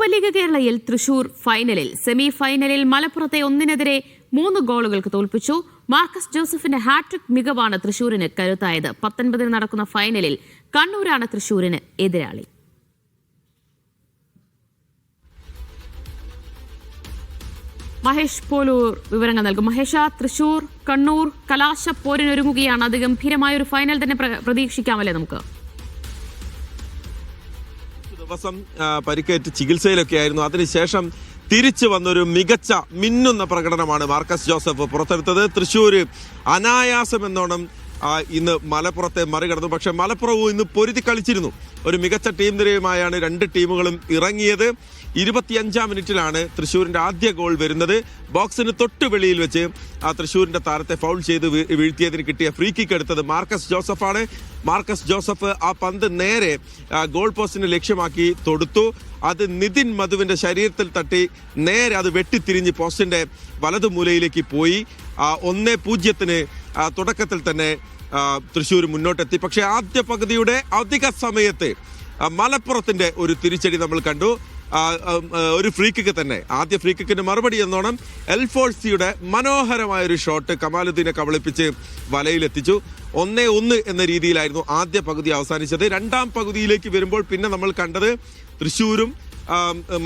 Super league കേരളയിൽ തൃശൂർ ഫൈനലിൽ semi ഫൈനലിൽ മലപ്പുറത്തെ ഒന്നിനെതിരെ മൂന്ന് ഗോളുകൾക്ക് തോൽപ്പിച്ചു. മാർക്കസ് ജോസഫിന്റെ ഹാട്രിക് മികവാണ് തൃശൂരിന് കരുത്തായത്. പത്തൊൻപതിന് നടക്കുന്ന ഫൈനലിൽ കണ്ണൂരാണ് തൃശൂരിന് എതിരാളി. മഹേഷ് പോലൂർ വിവരങ്ങൾ നൽകും. മഹേഷ തൃശൂർ കണ്ണൂർ കലാശ പോരിനൊരുങ്ങുകയാണ്. അതിഗംഭീരമായ ഒരു ഫൈനൽ തന്നെ പ്ര- പ്രതീക്ഷിക്കാമല്ലേ നമുക്ക്? ദിവസം പരിക്കേറ്റ് ചികിത്സയിലൊക്കെ ആയിരുന്നു. അതിനുശേഷം തിരിച്ചു വന്നൊരു മികച്ച മിന്നുന്ന പ്രകടനമാണ് മാർക്കസ് ജോസഫ് പുറത്തെടുത്തത്. തൃശ്ശൂർ അനായാസം എന്നോണം ഇന്ന് മലപ്പുറത്തെ മറികടന്നു. പക്ഷേ മലപ്പുറവും ഇന്ന് പൊരുതി കളിച്ചിരുന്നു. ഒരു മികച്ച ടീം നിരയുമായാണ് രണ്ട് ടീമുകളും ഇറങ്ങിയത്. ഇരുപത്തിയഞ്ചാം മിനിറ്റിലാണ് തൃശ്ശൂരിന്റെ ആദ്യ ഗോൾ വരുന്നത്. ബോക്സിന് തൊട്ട് വെളിയിൽ വെച്ച് ആ തൃശ്ശൂരിന്റെ താരത്തെ ഫൗൾ ചെയ്ത് വീഴ്ത്തിയതിന് കിട്ടിയ ഫ്രീ കിക്ക് എടുത്തത് മാർക്കസ് ജോസഫാണ്. മാർക്കസ് ജോസഫ് ആ പന്ത് നേരെ ഗോൾ പോസ്റ്റിന് ലക്ഷ്യമാക്കി തൊടുത്തു. അത് നിതിൻ മധുവിന്റെ ശരീരത്തിൽ തട്ടി നേരെ അത് വെട്ടിത്തിരിഞ്ഞ് പോസ്റ്റിന്റെ വലതുമൂലയിലേക്ക് പോയി. ആ, ഒന്നേ പൂജ്യത്തിന് തുടക്കത്തിൽ തന്നെ തൃശ്ശൂർ മുന്നോട്ടെത്തി. പക്ഷേ ആദ്യ പകുതിയുടെ അധിക സമയത്ത് മലപ്പുറത്തിന്റെ ഒരു തിരിച്ചടി നമ്മൾ കണ്ടു. ഒരു ഫ്രീ കിക്ക് തന്നെ. ആദ്യ ഫ്രീ കിക്കിന് മറുപടി എന്നോണം എൽഫോഴ്സിയുടെ മനോഹരമായ ഒരു ഷോട്ട് കമാലുദ്ദീനെ കബളിപ്പിച്ച് വലയിലെത്തിച്ചു. ഒന്നേ ഒന്ന് എന്ന രീതിയിലായിരുന്നു ആദ്യ പകുതി അവസാനിച്ചത്. രണ്ടാം പകുതിയിലേക്ക് വരുമ്പോൾ പിന്നെ നമ്മൾ കണ്ടത് തൃശ്ശൂരും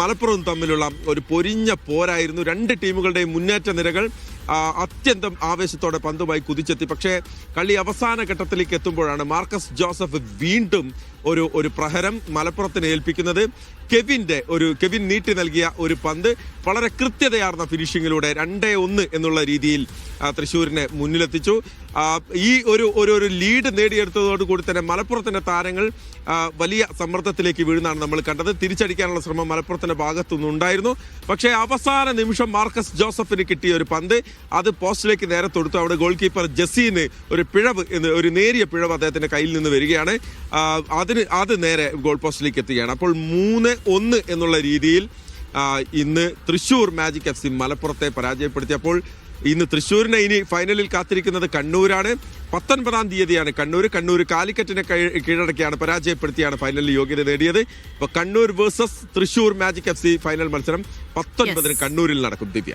മലപ്പുറവും തമ്മിലുള്ള ഒരു പൊരിഞ്ഞ പോരായിരുന്നു. രണ്ട് ടീമുകളുടെയും മുന്നേറ്റ നിരകൾ അത്യന്തം ആവേശത്തോടെ പന്തുമായി കുതിച്ചെത്തി. പക്ഷേ കളി അവസാന ഘട്ടത്തിലേക്ക് എത്തുമ്പോഴാണ് മാർക്കസ് ജോസഫ് വീണ്ടും ഒരു ഒരു പ്രഹരം മലപ്പുറത്തിന് ഏൽപ്പിക്കുന്നത്. കെവിന്റെ ഒരു കെവിൻ നീട്ടി നൽകിയ ഒരു പന്ത് വളരെ കൃത്യതയാർന്ന ഫിനിഷിങ്ങിലൂടെ രണ്ടേ ഒന്ന് എന്നുള്ള രീതിയിൽ തൃശ്ശൂരിനെ മുന്നിലെത്തിച്ചു. ഈ ഒരു ഒരു ഒരു ലീഡ് നേടിയെടുത്തതോട് കൂടി തന്നെ മലപ്പുറത്തിന്റെ താരങ്ങൾ വലിയ സമ്മർദ്ദത്തിലേക്ക് വീഴുന്നതാണ് നമ്മൾ കണ്ടത്. തിരിച്ചടിക്കാനുള്ള ശ്രമം മലപ്പുറത്തിന്റെ ഭാഗത്തുനിന്നുണ്ടായിരുന്നു. പക്ഷേ അവസാന നിമിഷം മാർക്കസ് ജോസഫിന് കിട്ടിയ ഒരു പന്ത് അത് പോസ്റ്റിലേക്ക് നേരെ തൊടുത്തു. അവിടെ ഗോൾ കീപ്പർ ജസീന് ഒരു പിഴവ് എന്ന് ഒരു നേരിയ പിഴവ് അദ്ദേഹത്തിന്റെ കയ്യിൽ നിന്ന് വരികയാണ്. അതിന് അത് നേരെ ഗോൾ പോസ്റ്റിലേക്ക് എത്തുകയാണ്. അപ്പോൾ മൂന്ന് ഒന്ന് എന്നുള്ള രീതിയിൽ ഇന്ന് തൃശൂർ മാജിക് എഫ് സി മലപ്പുറത്തെ പരാജയപ്പെടുത്തിയപ്പോൾ ഇന്ന് തൃശ്ശൂരിനെ ഇനി ഫൈനലിൽ കാത്തിരിക്കുന്നത് കണ്ണൂരാണ്. പത്തൊൻപതാം തീയതിയാണ് കണ്ണൂർ കണ്ണൂർ കാലിക്കറ്റിനെ കീഴടക്കിയാണ് പരാജയപ്പെടുത്തിയാണ് ഫൈനലിൽ യോഗ്യത നേടിയത്. ഇപ്പൊ Kannur versus Thrissur magic F C final മത്സരം പത്തൊൻപതിന് കണ്ണൂരിൽ നടക്കും ദിവ്യ.